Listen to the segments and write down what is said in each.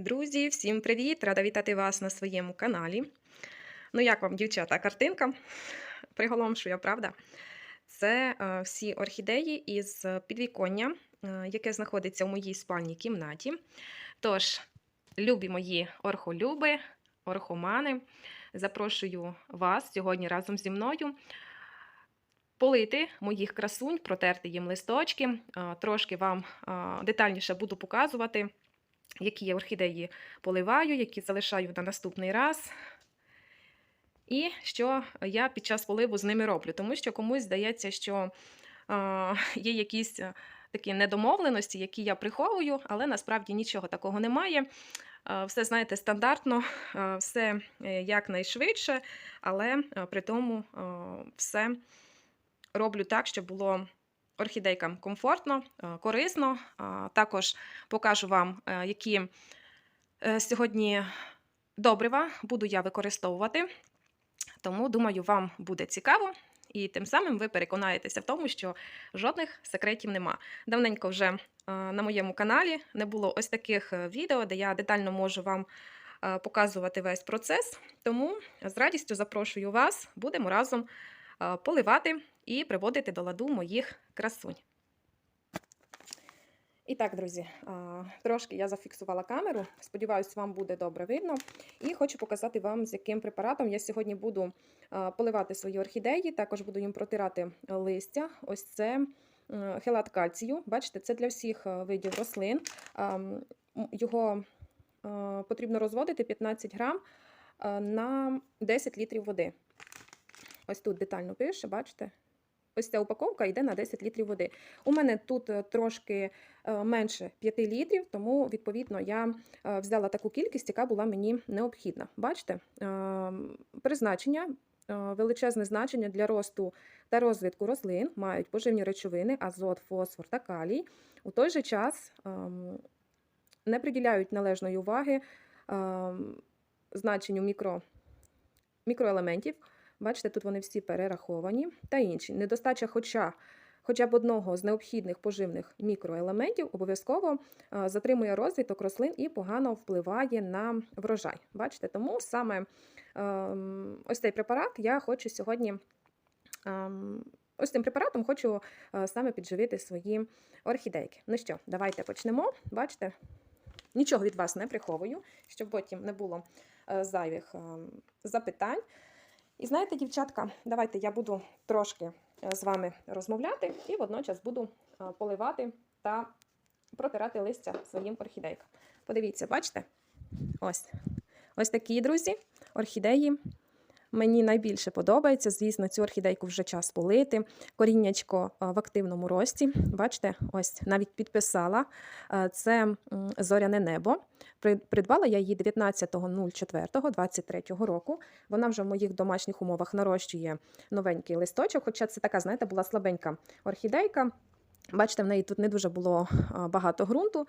Друзі, всім привіт! Рада вітати вас на своєму каналі. Ну, як вам, дівчата, картинка? Приголомшує, правда? Це е, всі орхідеї із підвіконня, е, яке знаходиться в моїй спальній кімнаті. Тож, любі мої орхолюби, орхомани, запрошую вас сьогодні разом зі мною полити моїх красунь, протерти їм листочки. Е, Трошки вам детальніше буду показувати які я орхідеї поливаю, які залишаю на наступний раз. І що я під час поливу з ними роблю. Тому що комусь здається, що е, є якісь е, такі недомовленості, які я приховую, але насправді нічого такого немає. Е, все, знаєте, стандартно, е, все якнайшвидше, але е, при тому е, все роблю так, щоб було орхідейкам комфортно, е, корисно. Також покажу вам, е, які е, сьогодні добрива буду я використовувати. Тому, думаю, вам буде цікаво. І тим самим ви переконаєтеся в тому, що жодних секретів нема. Давненько вже на моєму каналі не було ось таких відео, де я детально можу вам показувати весь процес. Тому з радістю запрошую вас, будемо разом поливати і приводити до ладу моїх красунь. І так, друзі, трошки я зафіксувала камеру. Сподіваюсь, вам буде добре видно. І хочу показати вам, з яким препаратом я сьогодні буду поливати свої орхідеї. Також буду їм протирати листя. Ось це хелат кальцію. Бачите, це для всіх е, видів рослин. Його потрібно розводити 15 грам е, на 10 літрів води. Ось тут детально пише, бачите? Ось ця упаковка йде на 10 літрів води. У мене тут е, трошки е, менше 5 літрів, тому, відповідно, я е, взяла таку кількість, яка була мені необхідна. Бачите, призначення, величезне значення для росту та розвитку рослин мають поживні речовини, азот, фосфор та калій. У той же час не приділяють належної уваги значенню мікро, мікроелементів. Бачите, тут вони всі перераховані та інші. Недостача хоча, хоча б одного з необхідних поживних мікроелементів обов'язково е, затримує розвиток рослин і погано впливає на врожай. Бачите, тому саме ем, ось цей препарат я хочу сьогодні. ем, Ось цим препаратом хочу е, саме підживити свої орхідейки. Ну що, давайте почнемо. Бачите, нічого від вас не приховую, щоб потім не було е, зайвих ем, запитань. І знаєте, дівчатка, давайте я буду трошки е, з вами розмовляти і водночас буду е, поливати та протирати листя своїм орхідейкам. Подивіться, бачите? Ось. Ось такі, друзі, орхідеї. Мені найбільше подобається. Звісно, цю орхідейку вже час полити. Коріннячко е, в активному рості. Бачите, ось навіть підписала. Е, Це зоряне небо. Придбала я її 19.04.23 року. Вона вже в моїх домашніх умовах нарощує новенький листочок, хоча це така, знаєте, була слабенька орхідейка. Бачите, в неї тут не дуже було багато ґрунту.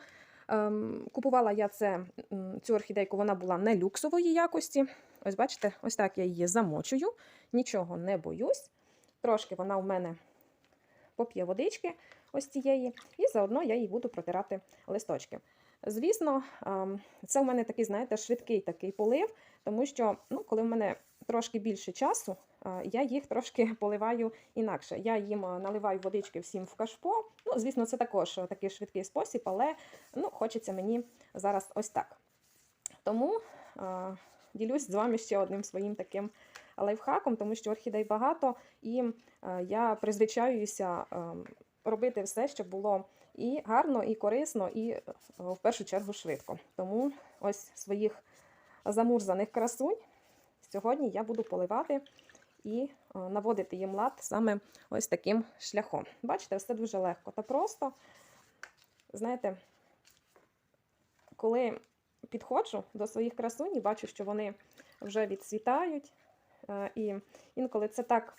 Ем, Купувала я це, цю орхідейку, вона була не люксової якості. Ось бачите, ось так я її замочую, нічого не боюсь. Трошки вона в мене поп'є водички ось цієї, і заодно я їй буду протирати листочки. Звісно, ем, це у мене такий, знаєте, швидкий такий полив, тому що ну, коли в мене трошки більше часу, я їх трошки поливаю інакше. Я їм е, наливаю водички всім в кашпо. Ну, звісно, це також е, такий швидкий спосіб, але ну, хочеться мені зараз ось так. Тому е, ділюсь з вами ще одним своїм таким лайфхаком, тому що орхідей багато, і е, я призвичаюся е, робити все, щоб було і гарно, і корисно, і е, в першу чергу швидко. Тому ось своїх замурзаних красунь сьогодні я буду поливати і е, наводити їм лад саме ось таким шляхом. Бачите, все дуже легко та просто. Знаєте, коли підходжу до своїх красунь і бачу, що вони вже відцвітають, е, і інколи це так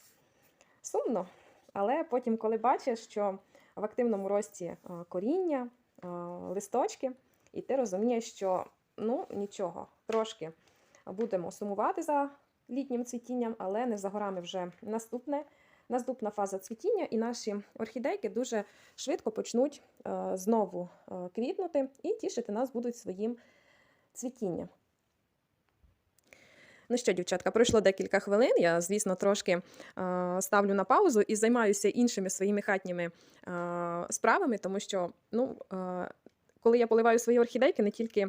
сумно, але потім, коли бачиш, що в активному рості е, коріння, листочки, і ти розумієш, що ну нічого, трошки будемо сумувати за літнім цвітінням, але не за горами вже наступне. Наступна фаза цвітіння, і наші орхідейки дуже швидко почнуть е, знову е, квітнути і тішити нас будуть своїм цвітіння. Ну що, дівчатка, пройшло декілька хвилин. Я, звісно, трошки е, ставлю на паузу і займаюся іншими своїми хатніми справами, тому що, ну, коли я поливаю свої орхідейки, не тільки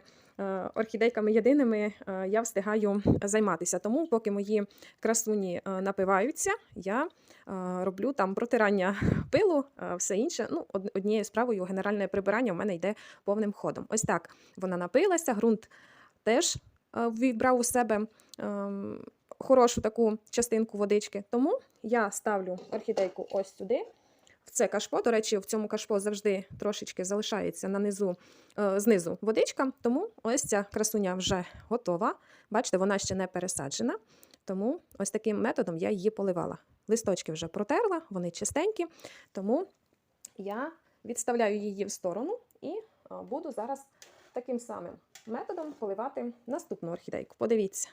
орхідейками єдиними е, я встигаю займатися. Тому, поки мої красуні е, напиваються, я е, роблю там протирання пилу, е, все інше. Ну, однією справою генеральне прибирання в мене йде повним ходом. Ось так вона напилася, ґрунт теж е, вібрав у себе ем, хорошу таку частинку водички. Тому я ставлю орхідейку ось сюди. В це кашпо. До речі, в цьому кашпо завжди трошечки залишається на низу, е, знизу водичка. Тому ось ця красуня вже готова. Бачите, вона ще не пересаджена. Тому ось таким методом я її поливала. Листочки вже протерла, вони чистенькі. Тому я відставляю її в сторону і е, буду зараз таким самим методом поливати наступну орхідейку. Подивіться,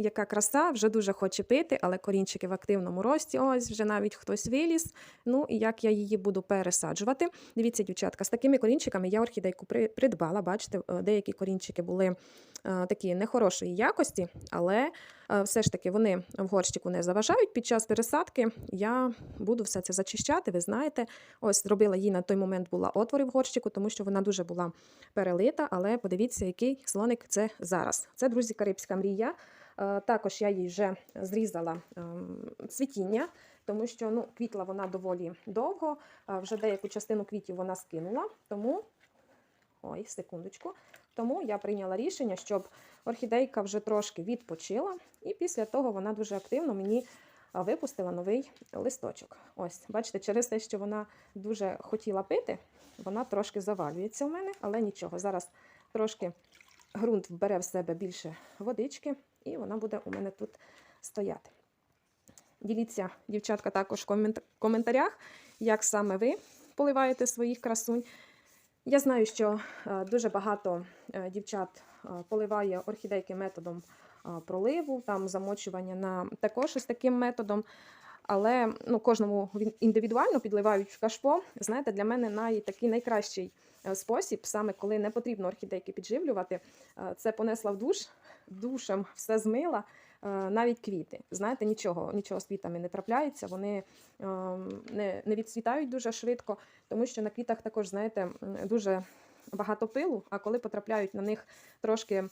яка краса, вже дуже хоче пити, але корінчики в активному рості. Ось вже навіть хтось виліз. Ну і як я її буду пересаджувати. Дивіться, дівчатка, з такими корінчиками я орхідейку придбала. Бачите, е, деякі корінчики були е, такі нехорошої якості, але е, все ж таки вони в горщику не заважають. Під час пересадки я буду все це зачищати. Ви знаєте, ось зробила їй на той момент була отвори в горщику, тому що вона дуже була перелита. Але подивіться, який слоник це зараз. Це, друзі, карибська мрія. Е, Також я їй вже зрізала ем, цвітіння, тому що ну, квітла вона доволі довго. Вже деяку частину квітів вона скинула. Тому, ой, секундочку. Тому я прийняла рішення, щоб орхідейка вже трошки відпочила, і після того вона дуже активно мені випустила новий листочок. Ось, бачите, через те, що вона дуже хотіла пити, вона трошки завалюється у мене, але нічого. Зараз трошки ґрунт вбере в себе більше водички, і вона буде у мене тут стояти. Діліться, дівчатка, також в коментарях, як саме ви поливаєте своїх красунь. Я знаю, що е, дуже багато е, дівчат е, поливає орхідейки методом проливу, там замочування на також ось таким методом. Але ну, кожному індивідуально підливають в кашпо. Знаєте, для мене най, такий найкращий спосіб, саме коли не потрібно орхідейки підживлювати, е, це понесла в душ, душем все змила, е, навіть квіти. Знаєте, нічого, нічого з квітами не трапляється, вони не, не відцвітають дуже швидко, тому що на квітах також, знаєте, дуже багато пилу, а коли потрапляють на них трошки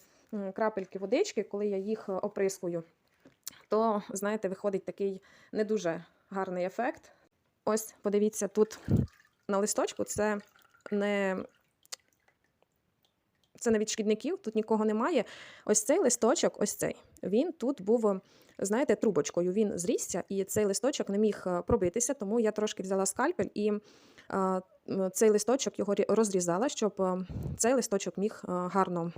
крапельки водички, коли я їх е, оприскую, то, знаєте, виходить такий не дуже гарний ефект. Ось, подивіться, тут на листочку це не, це не від шкідників, тут нікого немає. Ось цей листочок, ось цей, він тут був, знаєте, трубочкою. Він зрісся, і цей листочок не міг е, пробитися, тому я трошки взяла скальпель і е, цей листочок його рі- розрізала, щоб е, цей листочок міг е, гарно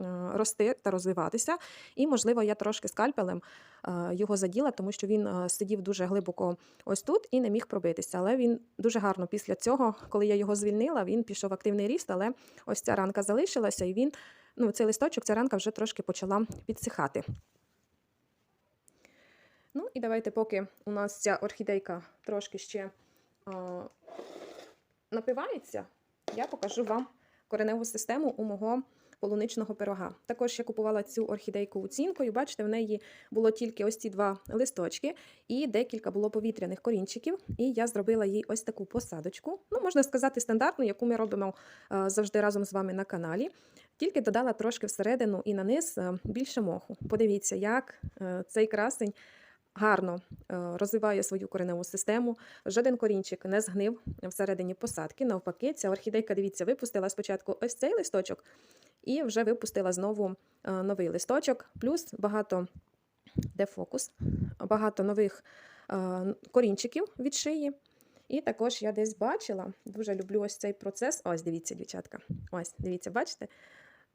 е, рости та розвиватися. І, можливо, я трошки скальпелем е, його заділа, тому що він е, сидів дуже глибоко ось тут і не міг пробитися. Але він дуже гарно після цього, коли я його звільнила, він пішов в активний ріст, але ось ця ранка залишилася, і він, ну, цей листочок, ця ранка вже трошки почала підсихати. Ну і давайте, поки у нас ця орхідейка трошки ще а, напивається, я покажу вам кореневу систему у мого полуничного пирога. Також я купувала цю орхідейку оцінкою. Бачите, в неї було тільки ось ці два листочки, і декілька було повітряних корінчиків. І я зробила їй ось таку посадочку. Ну, можна сказати, стандартну, яку ми робимо завжди разом з вами на каналі. Тільки додала трошки всередину і на низ е, більше моху. Подивіться, як е, цей красень гарно е, розвиває свою кореневу систему. Жоден корінчик не згнив всередині посадки. Навпаки, ця орхідейка, дивіться, випустила спочатку ось цей листочок і вже випустила знову новий листочок. Плюс багато де фокус, багато нових корінчиків від шиї. І також я десь бачила, дуже люблю ось цей процес. Ось, дивіться, дівчатка. Ось, дивіться, бачите?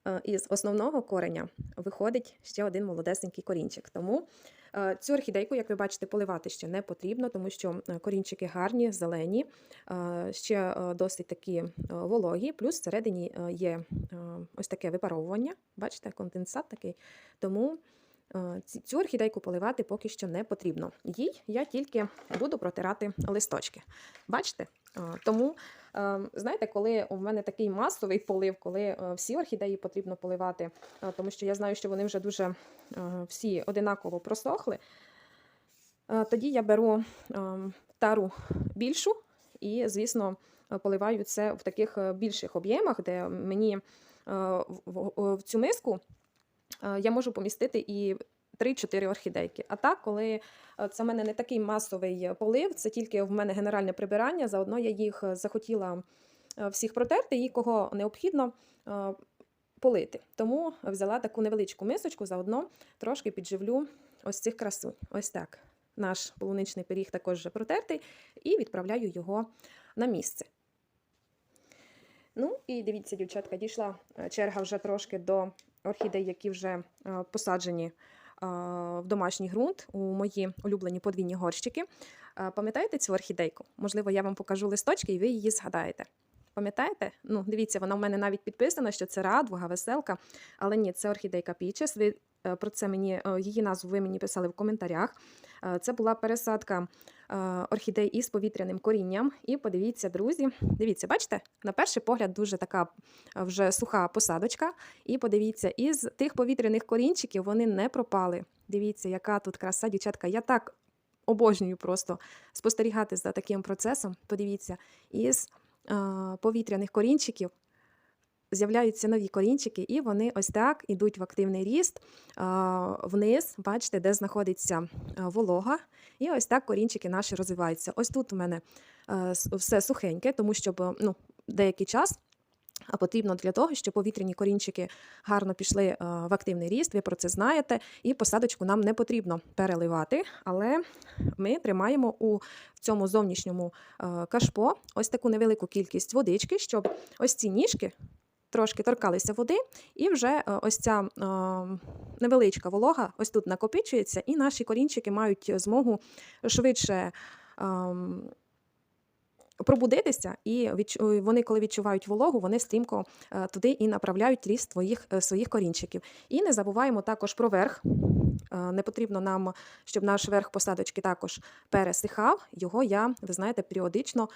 Е, Із основного кореня виходить ще один молодесенький корінчик. Тому е, цю орхідейку, як ви бачите, поливати ще не потрібно, тому що е, корінчики гарні, зелені, ще досить такі вологі, плюс всередині є ось таке випаровування. Бачите, конденсат такий. Тому цю орхідейку поливати поки що не потрібно. Їй я тільки буду протирати листочки. Бачите? Тому Знаєте, коли у мене такий масовий полив, коли е, всі орхідеї потрібно поливати, е, тому що я знаю, що вони вже дуже е, всі одинаково просохли, тоді я беру е, тару більшу і, звісно, поливаю це в таких більших об'ємах, де мені в- цю миску я можу помістити і 3-4 орхідейки. А так, коли е, це в мене не такий масовий е, полив, це тільки в мене генеральне прибирання. Заодно я їх е, захотіла всіх протерти і кого необхідно полити. Тому взяла таку невеличку мисочку, заодно трошки підживлю ось цих красунь. Ось так. Наш полуничний пиріг також вже протертий, і відправляю його на місце. Ну і дивіться, дівчатка, дійшла черга вже трошки до орхідей, які вже посаджені в домашній ґрунт у мої улюблені подвійні горщики. Пам'ятаєте цю орхідейку? Можливо, я вам покажу листочки, і ви її згадаєте. Пам'ятаєте? Ну, дивіться, вона в мене навіть підписана, що це радвуга, веселка. Але ні, це орхідейка Пічес. Ви е, про це мені е, її назву ви мені писали в коментарях. Е, Це була пересадка орхідей із повітряним корінням. І подивіться, друзі, дивіться, бачите, на перший погляд дуже така е, вже суха посадочка. І подивіться, із тих повітряних корінчиків вони не пропали. Дивіться, яка тут краса, дівчатка. Я так обожнюю просто спостерігати за таким процесом. Подивіться, із е, повітряних корінчиків з'являються нові корінчики, і вони ось так ідуть в активний ріст вниз, бачите, де знаходиться волога. І ось так корінчики наші розвиваються. Ось тут у мене е, все сухеньке, тому щоб е, ну, деякий час. А потрібно для того, щоб повітряні корінчики гарно пішли е, в активний ріст. Ви про це знаєте. І посадочку нам не потрібно переливати, але ми тримаємо у цьому зовнішньому кашпо ось таку невелику кількість водички, щоб ось ці ніжки трошки торкалися води, і вже е, ось ця е, невеличка волога ось тут накопичується, і наші корінчики мають змогу швидше. Пробудитися, і вони, коли відчувають вологу, вони стрімко е, туди і направляють ріст своїх, е, своїх корінчиків. І не забуваємо також про верх. Е, Не потрібно нам, щоб наш верх посадочки також пересихав. Його я, ви знаєте, періодично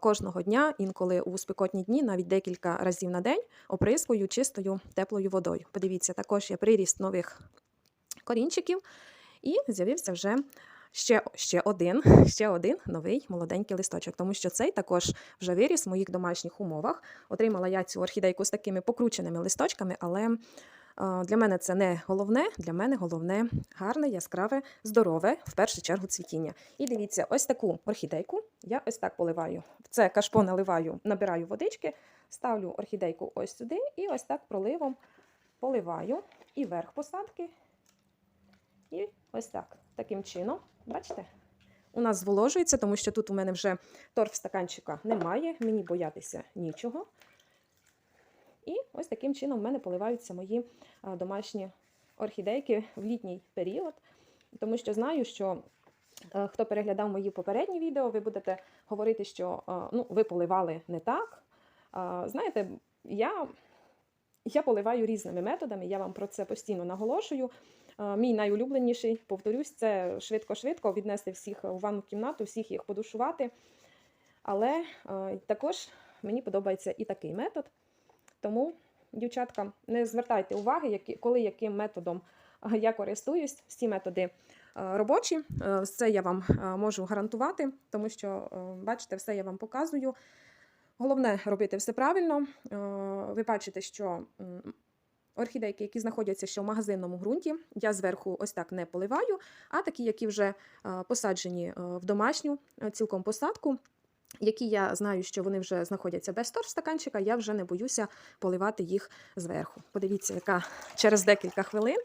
кожного дня, інколи у спекотні дні, навіть декілька разів на день, оприскую чистою теплою водою. Подивіться, також є приріст нових корінчиків, і з'явився вже ще, ще один, ще один новий молоденький листочок, тому що цей також вже виріс в моїх домашніх умовах. Отримала я цю орхідейку з такими покрученими листочками, але е, для мене це не головне. Для мене головне гарне, яскраве, здорове, в першу чергу цвітіння. І дивіться, ось таку орхідейку я ось так поливаю. В це кашпо наливаю, набираю водички, ставлю орхідейку ось сюди і ось так проливом поливаю і верх посадки. І ось так. Таким чином, бачите? У нас зволожується, тому що тут у мене вже торф стаканчика немає, мені боятися нічого. І ось таким чином в мене поливаються мої домашні орхідейки в літній період. Тому що знаю, що е, хто переглядав мої попередні відео, ви будете говорити, що е, ну, ви поливали не так. Знаєте, я, я поливаю різними методами, я вам про це постійно наголошую. Е, Мій найулюбленіший, повторюсь, це швидко-швидко віднести всіх у ванну кімнату, всіх їх подушувати. Але е, також мені подобається і такий метод. Тому, дівчатка, не звертайте уваги, коли яким методом е, я користуюсь. Всі методи робочі. Це я вам можу гарантувати, тому що, бачите, все я вам показую. Головне робити все правильно. Е, Ви бачите, що орхідейки, які знаходяться ще в магазинному ґрунті, я зверху ось так не поливаю, а такі, які вже е, посаджені е, в домашню цілком посадку, які я знаю, що вони вже знаходяться без торфстаканчика, я вже не боюся поливати їх зверху. Подивіться, яка через декілька хвилин.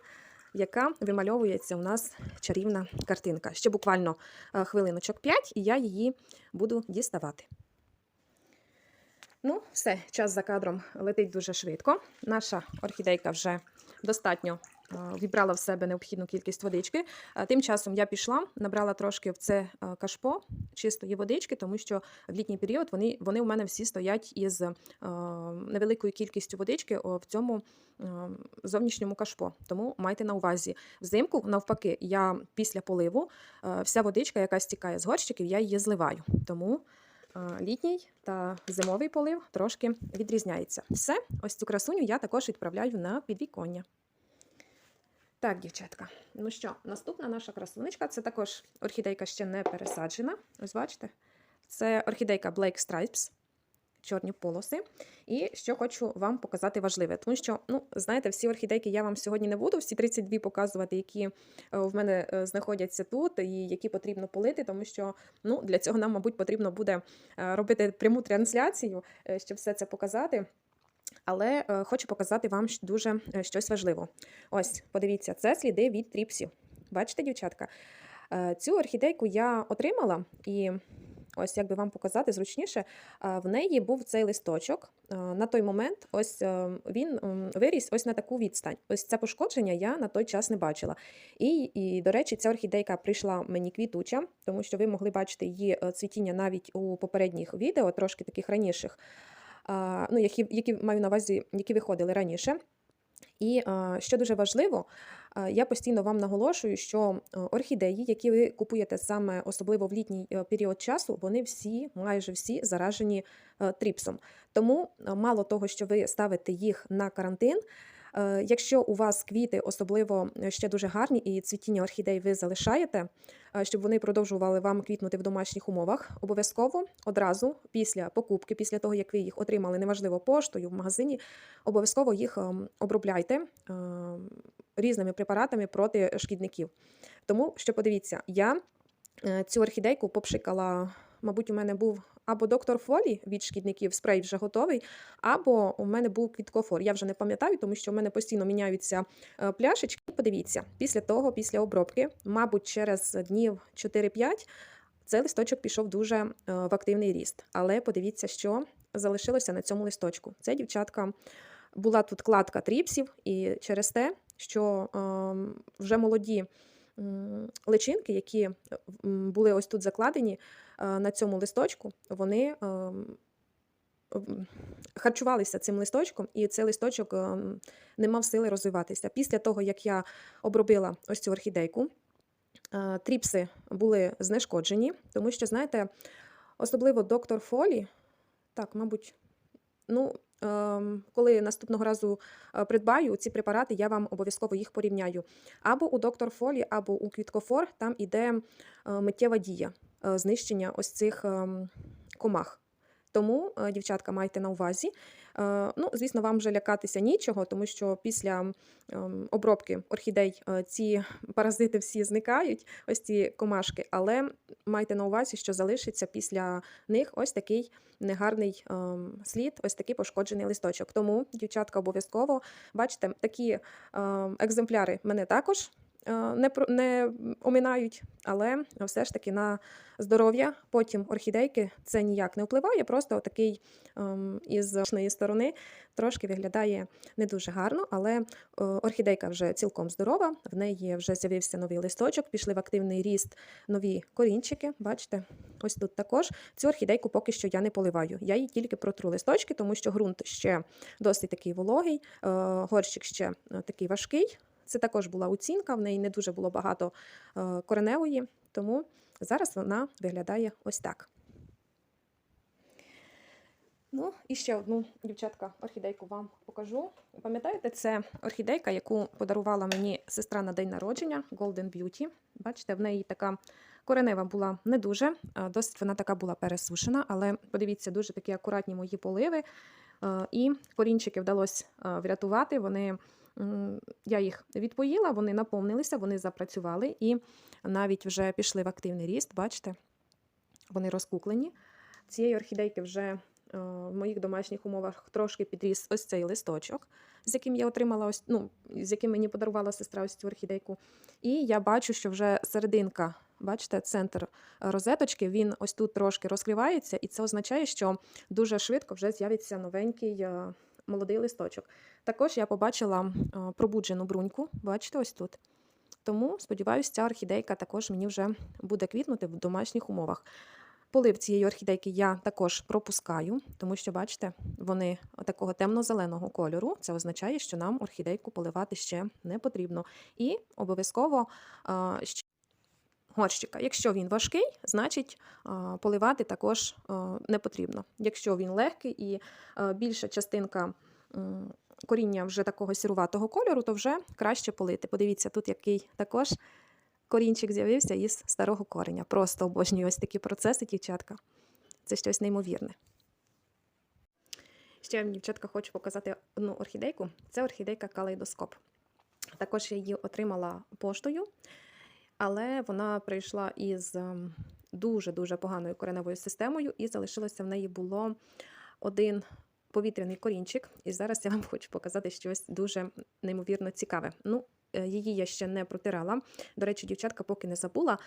Яка вимальовується у нас чарівна картинка. Ще буквально хвилиночок 5, і я її буду діставати. Ну, все, час за кадром летить дуже швидко. Наша орхідейка вже достатньо е, вібрала в себе необхідну кількість водички. Е, Тим часом я пішла, набрала трошки в це е, кашпо чистої водички, тому що в літній період вони, вони у мене всі стоять із невеликою кількістю водички в цьому зовнішньому кашпо. Тому майте на увазі. Взимку, навпаки, я після поливу вся водичка, яка стікає з горщиків, я її зливаю. Тому літній та зимовий полив трошки відрізняється. Все, ось цю красуню я також відправляю на підвіконня. Так, дівчатка. Ну що, наступна наша красунечка це також орхідейка ще не пересаджена. Ось бачите? Це орхідейка Blake Stripes, чорні полоси. І що хочу вам показати важливе, тому що, ну, знаєте, всі орхідейки я вам сьогодні не буду, всі 32 показувати, які е, в мене е, знаходяться тут і які потрібно полити, тому що ну, для цього нам, мабуть, потрібно буде е, робити пряму трансляцію, щоб все це показати. Але хочу показати вам дуже щось важливе. Ось, подивіться, це сліди від тріпсів. Бачите, дівчатка? Цю орхідейку я отримала, і ось як би вам показати зручніше, в неї був цей листочок. На той момент ось е, він виріс ось на таку відстань. Ось це пошкодження я на той час не бачила. І, і до речі, ця орхідейка прийшла мені квітуча, тому що ви могли бачити її е, цвітіння навіть у попередніх відео, трошки таких раніших ну, які, які маю на увазі, які виходили раніше. І що дуже важливо, я постійно вам наголошую, що е, орхідеї, які ви купуєте саме особливо в літній е, період часу, вони всі, майже всі заражені е, тріпсом. Тому мало того, що ви ставите їх на карантин. Е, Якщо у вас квіти особливо е, ще дуже гарні і цвітіння орхідей ви залишаєте, е, щоб вони продовжували вам квітнути в домашніх умовах, обов'язково одразу після покупки, після того як ви їх отримали, неважливо поштою в магазині, обов'язково їх ем, обробляйте ем, різними препаратами проти шкідників. Тому що подивіться, я цю орхідейку попшикала. Мабуть, у мене був або доктор Фолі від шкідників, спрей вже готовий, або у мене був квіткофор. Я вже не пам'ятаю, тому що в мене постійно міняються е, пляшечки. Подивіться, після того, після обробки, мабуть, через днів 4-5 цей листочок пішов дуже е, в активний ріст. Але подивіться, що залишилося на цьому листочку. Це дівчатка була тут кладка тріпсів, і через те, що ем, вже молоді личинки, які були ось тут закладені е, на цьому листочку, вони ем, харчувалися цим листочком, і цей листочок ем, не мав сили розвиватися. Після того, як я обробила ось цю орхідейку, е, тріпси були знешкоджені, тому що, знаєте, особливо доктор Фолі, так, мабуть, ну, коли наступного разу е, придбаю ці препарати, я вам обов'язково їх порівняю. Або у доктор Фолі, або у Квіткофор там іде е, миттєва дія е, знищення ось цих ем, комах. Тому, е, дівчатка, майте на увазі. Е, Ну, звісно, вам вже лякатися нічого, тому що після ем, обробки орхідей е, ці паразити всі зникають, ось ці комашки, але майте на увазі, що залишиться після них ось такий негарний ем, слід, ось такий пошкоджений листочок. Тому, дівчатка, обов'язково бачите, такі ем, екземпляри мене також е, не, про- не оминають, але все ж таки на здоров'я потім орхідейки це ніяк не впливає, просто такий ем, із зовнішньої сторони трошки виглядає не дуже гарно, але е, орхідейка вже цілком здорова, в неї вже з'явився новий листочок, пішли в активний ріст нові корінчики. Бачите, ось тут також. Цю орхідейку поки що я не поливаю. Я їй тільки протру листочки, тому що ґрунт ще досить такий вологий, е, горщик ще е, такий важкий. Це також була оцінка, в неї не дуже було багато е, кореневої, тому зараз вона виглядає ось так. Ну, і ще одну дівчатка орхідейку вам покажу. Пам'ятаєте, це орхідейка, яку подарувала мені сестра на день народження Golden Beauty. Бачите, в неї така коренева була не дуже, досить вона така була пересушена, але подивіться, дуже такі акуратні мої поливи. Е, І корінчики вдалося е, врятувати. Вони, я їх відпоїла, вони наповнилися, вони запрацювали і навіть вже пішли в активний ріст. Бачите, вони розкуклені. Цієї орхідейки вже е, в моїх домашніх умовах трошки підріс ось цей листочок, з яким я отримала ось, ну, з яким мені подарувала сестра ось цю орхідейку. І я бачу, що вже серединка, бачите, центр розеточки, він ось тут трошки розкривається, і це означає, що дуже швидко вже з'явиться новенький е, молодий листочок. Також я побачила пробуджену бруньку, бачите, ось тут. Тому, сподіваюся, ця орхідейка також мені вже буде квітнути в домашніх умовах. Полив цієї орхідейки я також пропускаю, тому що, бачите, вони такого темно-зеленого кольору. Це означає, що нам орхідейку поливати ще не потрібно. І обов'язково ще горщика. Якщо він важкий, значить поливати також не потрібно. Якщо він легкий і більша частинка коріння вже такого сіруватого кольору, то вже краще полити. Подивіться, тут який також корінчик з'явився із старого кореня. Просто обожнюю ось такі процеси, дівчатка. Це щось неймовірне. Ще я дівчатка, хочу показати одну орхідейку. Це орхідейка калейдоскоп. Також я її отримала поштою, але вона прийшла із ем, дуже-дуже поганою кореневою системою, і залишилося в неї було один повітряний корінчик. І зараз я вам хочу показати щось дуже неймовірно цікаве. Ну, е, її я ще не протирала. До речі, дівчатка, поки не забула.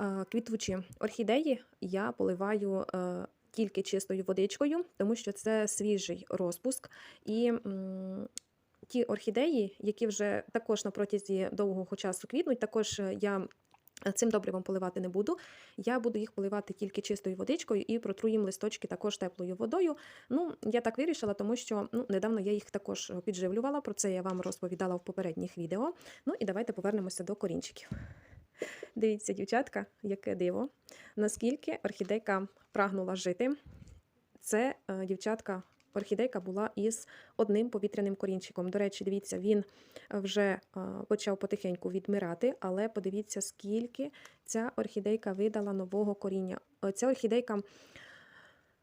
е, Квітучі орхідеї я поливаю е, тільки чистою водичкою, тому що це свіжий розпуск. І ті орхідеї, які вже також на протязі довгого часу квітнуть, також е, я цим добривом поливати не буду. Я буду їх поливати тільки чистою водичкою і протру їм листочки також теплою водою. Ну, я так вирішила, тому що ну, недавно я їх також е, підживлювала. Про це я вам розповідала в попередніх відео. Ну і давайте повернемося до корінчиків. Дивіться, дівчатка, яке диво. Наскільки орхідейка прагнула жити. Це е, дівчатка. Орхідейка була із одним повітряним корінчиком. До речі, дивіться, він вже е, почав потихеньку відмирати, але подивіться, скільки ця орхідейка видала нового коріння. Е, Ця орхідейка,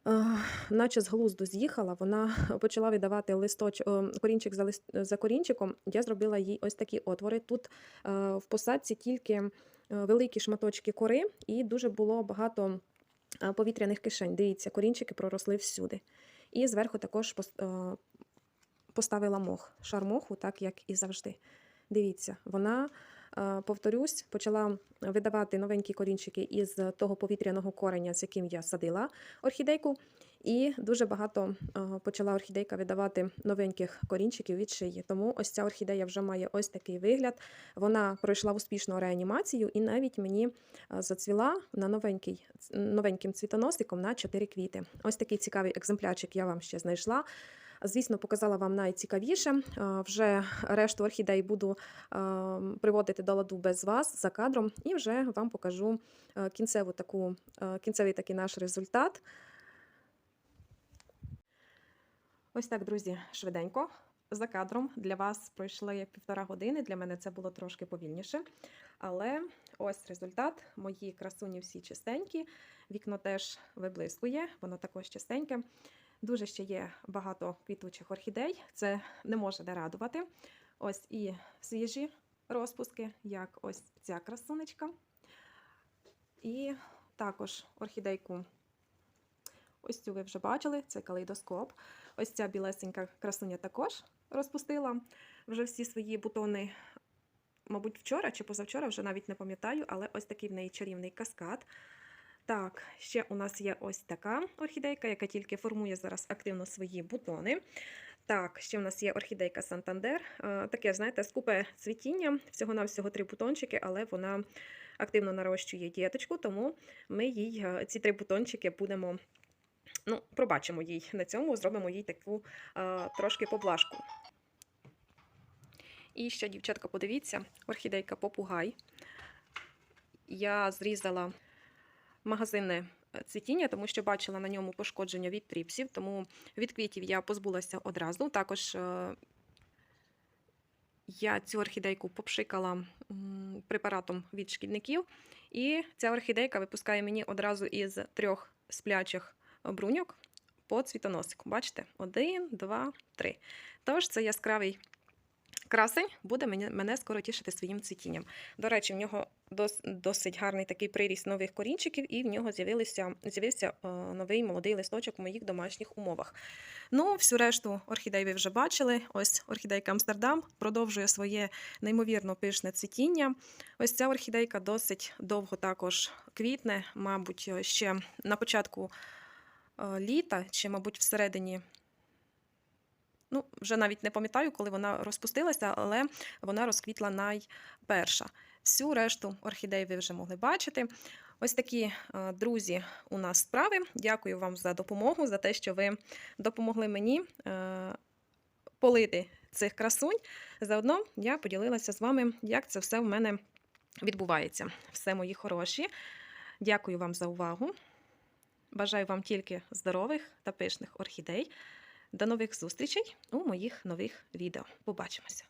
е, наче з глузду з'їхала, вона почала видавати листоч, е, корінчик за, лист, за корінчиком. Я зробила їй ось такі отвори. Тут е, в посадці тільки е, великі шматочки кори, і дуже було багато е, повітряних кишень. Дивіться, корінчики проросли всюди. І зверху також е, поставила мох, шар моху, так як і завжди. Дивіться, вона, повторюсь, почала видавати новенькі корінчики із того повітряного кореня, з яким я садила орхідейку. І дуже багато е, почала орхідейка видавати новеньких корінчиків від шиї. Тому ось ця орхідея вже має ось такий вигляд. Вона пройшла успішну реанімацію і навіть мені е, зацвіла на новенький, новеньким цвітоносиком на 4 квіти. Ось такий цікавий екземплярчик я вам ще знайшла. Звісно, показала вам найцікавіше. Е, Вже решту орхідей буду е, приводити до ладу без вас за кадром, і вже вам покажу е, кінцеву таку, кінцевий такий наш результат. Ось так, друзі, швиденько. За кадром для вас пройшли півтора години. Для мене це було трошки повільніше. Але ось результат. Мої красуні всі чистенькі. Вікно теж виблискує, воно також чистеньке. Дуже ще є багато квітучих орхідей. Це не може не радувати. Ось і свіжі розпуски, як ось ця красунечка. І також орхідейку. Ось цю ви вже бачили, це калейдоскоп. Ось ця білесенька красуня також розпустила вже всі свої бутони, мабуть, вчора чи позавчора, вже навіть не пам'ятаю, але ось такий в неї чарівний каскад. Так, ще у нас є ось така орхідейка, яка тільки формує зараз активно свої бутони. Так, ще в нас є орхідейка Сантандер. Е, Таке, знаєте, скупе цвітіння, всього-навсього три бутончики, але вона активно нарощує дієточку, тому ми їй е, ці три бутончики будемо. Ну, пробачимо їй на цьому, зробимо їй таку е, трошки поблажку. І ще, дівчатка, подивіться, орхідейка попугай. Я зрізала магазинне е, цвітіння, тому що бачила на ньому пошкодження від тріпсів, тому від квітів я позбулася одразу. Також е, я цю орхідейку попшикала препаратом від шкідників, і ця орхідейка випускає мені одразу із трьох сплячих бруньок по цвітоносику. Бачите? Один, два, три. Тож це яскравий красень буде мене, скоро тішити своїм цвітінням. До речі, в нього дос, досить гарний такий приріст нових корінчиків, і в нього з'явився, з'явився е, новий молодий листочок у моїх домашніх умовах. Ну, всю решту орхідей ви вже бачили. Ось орхідейка Амстердам продовжує своє неймовірно пишне цвітіння. Ось ця орхідейка досить довго також квітне, мабуть, ще на початку е, літа, чи, мабуть, всередині. Ну, вже навіть не пам'ятаю, коли вона розпустилася, але вона розквітла найперша. Всю решту орхідей ви вже могли бачити. Ось такі, е, друзі, у нас справи. Дякую вам за допомогу, за те, що ви допомогли мені е, полити цих красунь. Заодно я поділилася з вами, як це все в мене відбувається. Все, мої хороші. Дякую вам за увагу. Бажаю вам тільки здорових та пишних орхідей. До нових зустрічей у моїх нових відео. Побачимося!